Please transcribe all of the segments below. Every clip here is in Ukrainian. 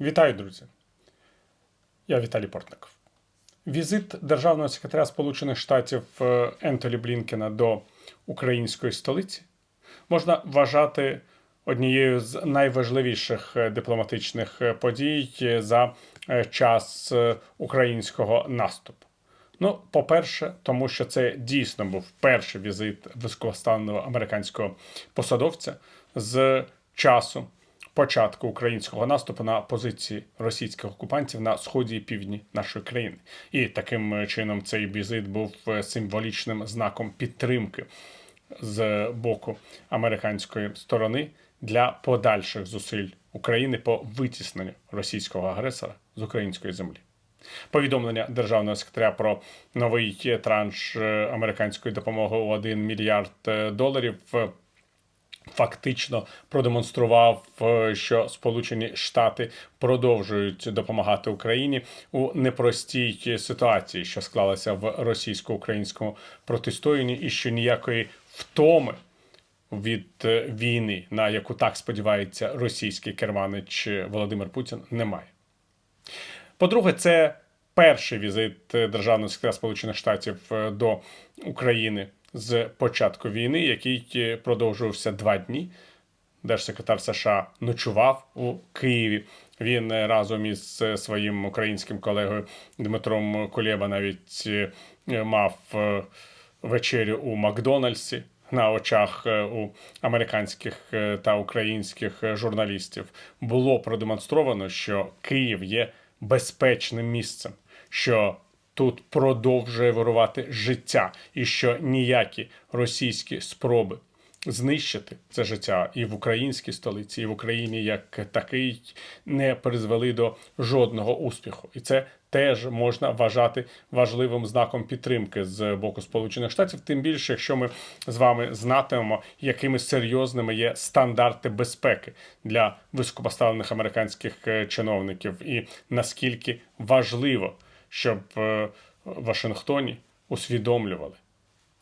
Вітаю, друзі! Я Віталій Портников. Візит державного секретаря Сполучених Штатів е, Ентолі Блінкена до української столиці можна вважати однією з найважливіших е, дипломатичних е, подій за час українського наступу. Ну, по-перше, тому що це дійсно був перший візит високостанного американського посадовця з часу початку українського наступу на позиції російських окупантів на сході і півдні нашої країни. І таким е, чином цей візит був е, символічним знаком підтримки з боку американської сторони для подальших зусиль України по витісненню російського агресора з української землі. Повідомлення державного секретаря про новий транш е, американської допомоги у 1 мільярд доларів фактично продемонстрував, е, що Сполучені Штати продовжують допомагати Україні у непростій ситуації, що склалася в російсько-українському протистоянні, і що ніякої втоми від е, війни, на яку так сподівається російський керманич Володимир Путін, немає. По-друге, це перший візит е, державного секретаря Сполучених Штатів до України з початку війни, який е, продовжувався два дні. Держсекретар США ночував у Києві. Він е, разом із е, своїм українським колегою Дмитром Кулєба навіть мав вечерю у Макдональдсі на очах у американських та українських журналістів. Було продемонстровано, що Київ є безпечним місцем, що тут продовжує вирувати життя, і що ніякі російські спроби знищити це життя і в українській столиці, і в Україні як такий не призвели до жодного успіху. І це теж можна вважати важливим знаком підтримки з боку Сполучених Штатів, тим більше, якщо ми з вами знатимемо, якими серйозними є стандарти безпеки для високопоставлених американських е, чиновників, і наскільки важливо, щоб е, в Вашингтоні усвідомлювали,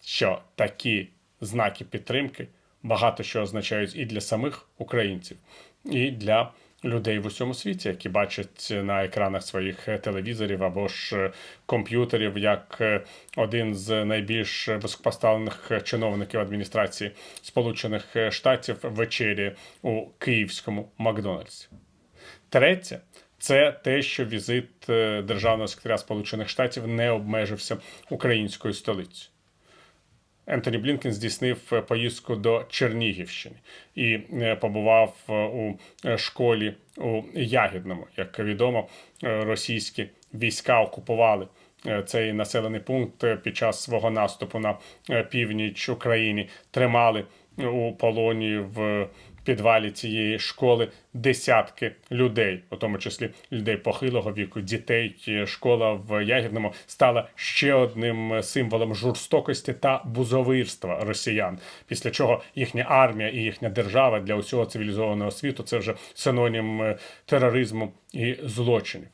що такі знаки підтримки багато що означають і для самих українців, і для людей в усьому світі, які бачать на екранах своїх е, телевізорів або ж е, комп'ютерів, як е, один з найбільш високопоставлених е, чиновників адміністрації Сполучених е, Штатів вечері у київському Макдональдсі. Третє, це те, що візит е, державного секретаря Сполучених Штатів не обмежився українською столицею. Ентоні Блінкен здійснив е, поїздку до Чернігівщини і е, побував у школі у Ягідному. Як відомо, російські війська окупували цей населений пункт під час свого наступу на північ України, тримали у полоні в підвалі цієї школи десятки людей, у тому числі людей похилого віку, дітей. Школа в Ягідному стала ще одним символом жорстокості та бузовирства росіян. Після чого їхня армія і їхня держава для усього цивілізованого світу це вже синонім е, тероризму і злочинів.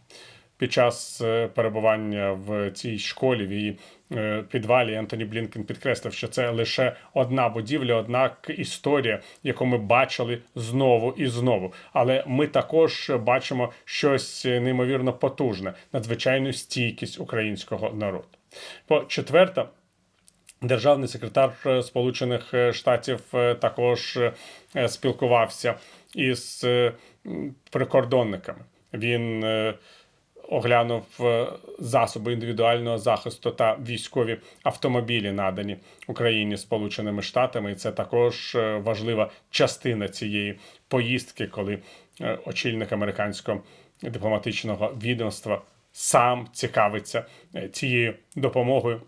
Під час е, перебування в цій школі в її е, підвалі Ентоні Блінкен підкреслив, що це лише одна будівля, однак історія, яку ми бачили знову і знову. Але ми також бачимо щось неймовірно потужне, надзвичайну стійкість українського народу. По четверте, Державний секретар е, Сполучених Штатів також спілкувався із прикордонниками. Він оглянув е, засоби індивідуального захисту та військові автомобілі, надані Україні Сполученими Штатами. І це також е, важлива частина цієї поїздки, коли е, очільник американського дипломатичного відомства сам цікавиться цією допомогою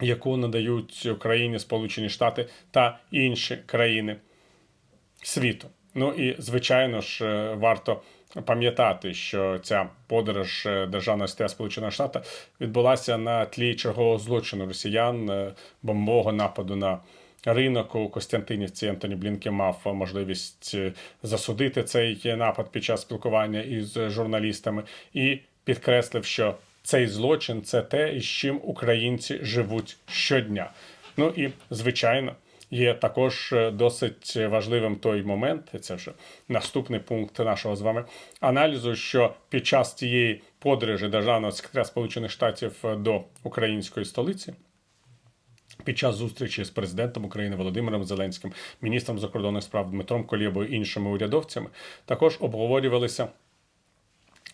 яку надають Україні Сполучені Штати та інші країни світу. Ну і звичайно ж варто пам'ятати, що ця подорож е, державного секретаря Сполучених Штатів відбулася на тлі чергового злочину росіян, е, бомбового нападу на ринок у Костянтинівці. Антоні Блінкен мав можливість е, засудити цей напад під час спілкування із журналістами і підкреслив, що цей злочин це те, із чим українці живуть щодня. Ну і звичайно, Є також е, досить важливим той момент, це вже наступний пункт нашого з вами аналізу, що під час цієї подорожі державного секретаря Сполучених Штатів до української столиці. Під час зустрічі з президентом України Володимиром Зеленським, міністром закордонних справ Дмитром Колєбою іншими урядовцями також обговорювалися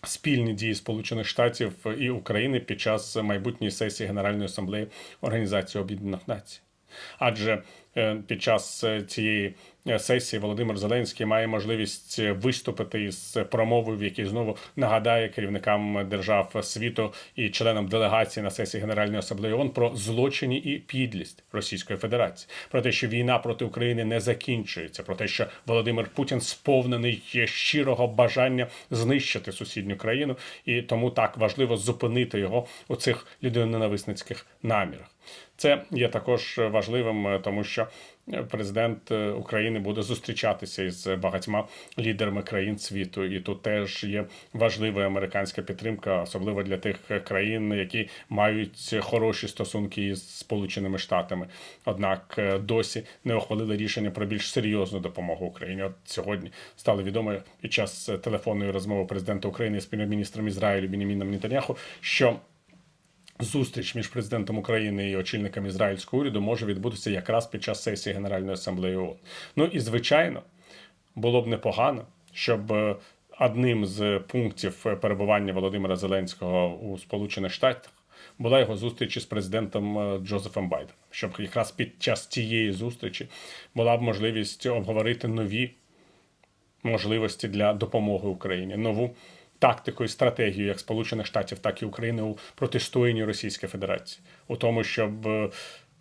спільні дії Сполучених Штатів і України під час майбутньої сесії Генеральної асамблеї Організації Об'єднаних Націй. Адже е, під час е, цієї е, сесії Володимир Зеленський має можливість виступити із промовою, в якій знову нагадає керівникам держав світу і членам делегації на сесії Генеральної асамблеї ООН про злочині і підлість Російської Федерації, про те, що війна проти України не закінчується, про те, що Володимир Путін сповнений щирого бажання знищити сусідню країну, і тому так важливо зупинити його у цих людиноненависницьких намірах. Це є також важливим, е, тому що президент е, України буде зустрічатися із багатьма лідерами країн світу, і тут теж є важлива американська підтримка, особливо для тих країн, які мають хороші стосунки із Сполученими Штатами. Однак е, досі не ухвалили рішення про більш серйозну допомогу Україні. От сьогодні стало відомо під час телефонної розмови президента України з прем'єр-міністром Ізраїлю Бініміном Нетаньяху, що Зустріч між президентом України і очільником ізраїльського уряду може відбутися якраз під час сесії Генеральної асамблеї ООН. Ну і звичайно, було б непогано, щоб е, одним з пунктів перебування Володимира Зеленського у Сполучених Штатах була його зустріч із президентом е, Джозефом Байденом, щоб якраз під час цієї зустрічі була б можливість обговорити нові можливості для допомоги Україні, нову тактику і стратегію як Сполучених Штатів, так і України у протистоянні Російської Федерації, у тому, щоб е,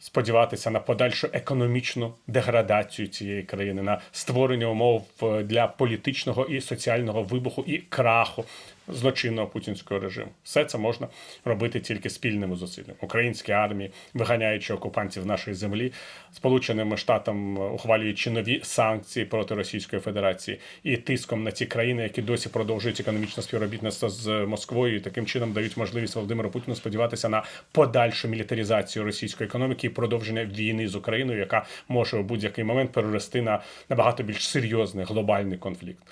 сподіватися на подальшу економічну деградацію цієї країни, на створення умов е, для політичного і соціального вибуху і краху злочинного путінського режиму. Все це можна робити тільки спільними зусиллями. Українські армії, виганяючи окупантів нашої землі, сполученими штатами ухвалюючи нові санкції проти Російської Федерації і тиском на ті країни, які досі продовжують економічне співробітництво з Москвою, і таким чином дають можливість Володимиру Путіну сподіватися на подальшу мілітаризацію російської економіки і продовження війни з Україною, яка може у будь-який момент перерости на набагато більш серйозний глобальний конфлікт.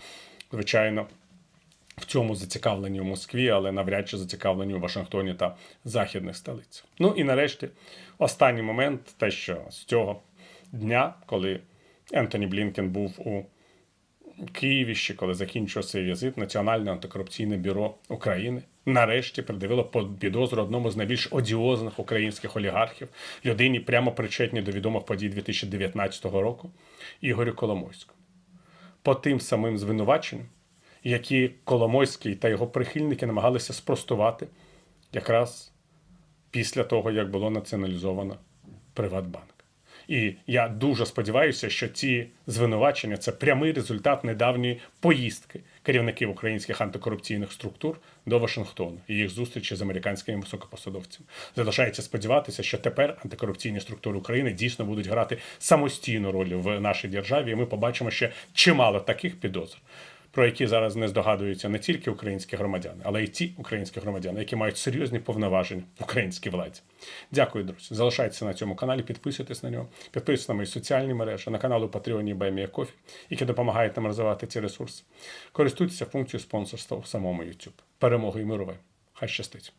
Звичайно в цьому зацікавлені в Москві, але навряд чи зацікавлені у Вашингтоні та західних столицях. Ну і нарешті останній момент, те, що з цього дня, коли Ентоні Блінкен був у Києві, ще коли закінчив свій візит, Національне антикорупційне бюро України нарешті придивило підозру одному з найбільш одіозних українських олігархів, людині прямо причетні до відомих подій 2019 року, Ігорю Коломойському. По тим самим звинуваченням які Коломойський та його прихильники намагалися спростувати якраз після того, як було націоналізовано Приватбанк. І я дуже сподіваюся, що ці звинувачення це прямий результат недавньої поїздки керівників українських антикорупційних структур до Вашингтону і їх зустрічі з американськими високопосадовцями. Залишається сподіватися, що тепер антикорупційні структури України дійсно будуть грати самостійну роль в нашій державі, і ми побачимо ще чимало таких підозр про які зараз не здогадуються не тільки українські громадяни, але й ті українські громадяни, які мають серйозні повноваження в українській владі. Дякую, друзі. Залишайтеся на цьому каналі, підписуйтесь на нього, підписуйтесь на мої соціальні мережі, на канал у Патреоні Бемія Кофі, які допомагають нам розвивати ці ресурси. Користуйтеся функцією спонсорства у самому YouTube. Перемоги і мирове. Хай щастить!